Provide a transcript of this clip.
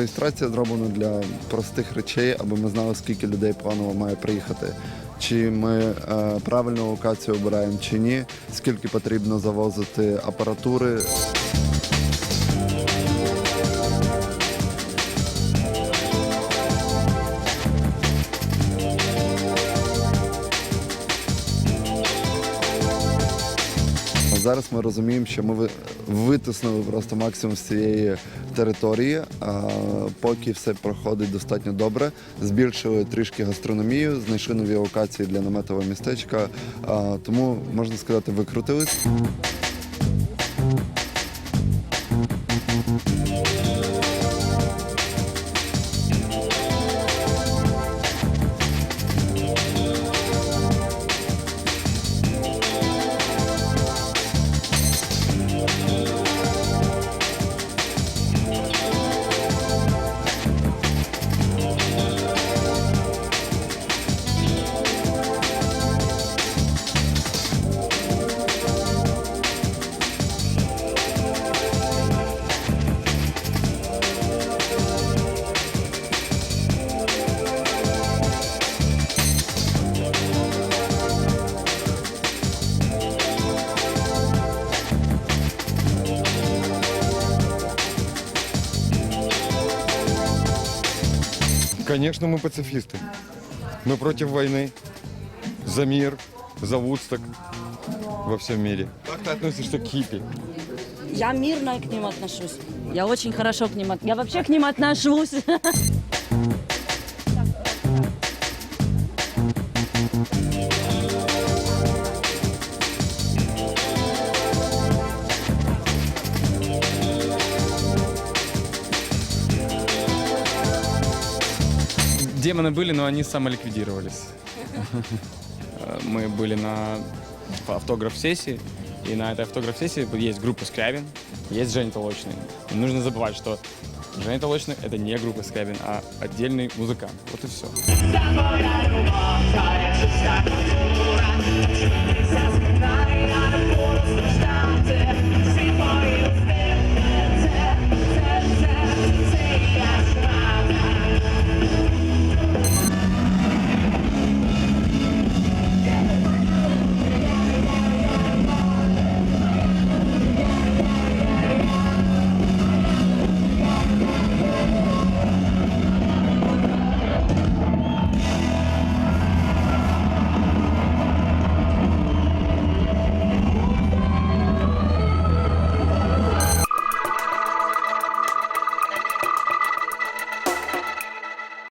реєстрація зроблена для простих речей, аби ми знали, скільки людей планово має приїхати. Чи ми е, правильну локацію обираємо чи ні, скільки потрібно завозити апаратури. Зараз ми розуміємо, що ми ви- витиснули просто максимум з цієї території. Поки все проходить достатньо добре. Збільшили трішки гастрономію, знайшли нові локації для наметового містечка. Тому можна сказати, викрутились. Конечно, мы пацифисты. Мы против войны, за мир, за Вудсток во всем мире. Как ты относишься к хиппи? Я мирно к ним отношусь. Я очень хорошо к ним от... Я вообще к ним отношусь. Демоны были, но они самоликвидировались. Э, Мы были на автограф-сессии, и на этой автограф-сессии есть группа Скрябин, есть Женя Толочный. Не нужно забывать, что Женя Толочный — это не группа Скрябин, а отдельный музыкант. Вот и все.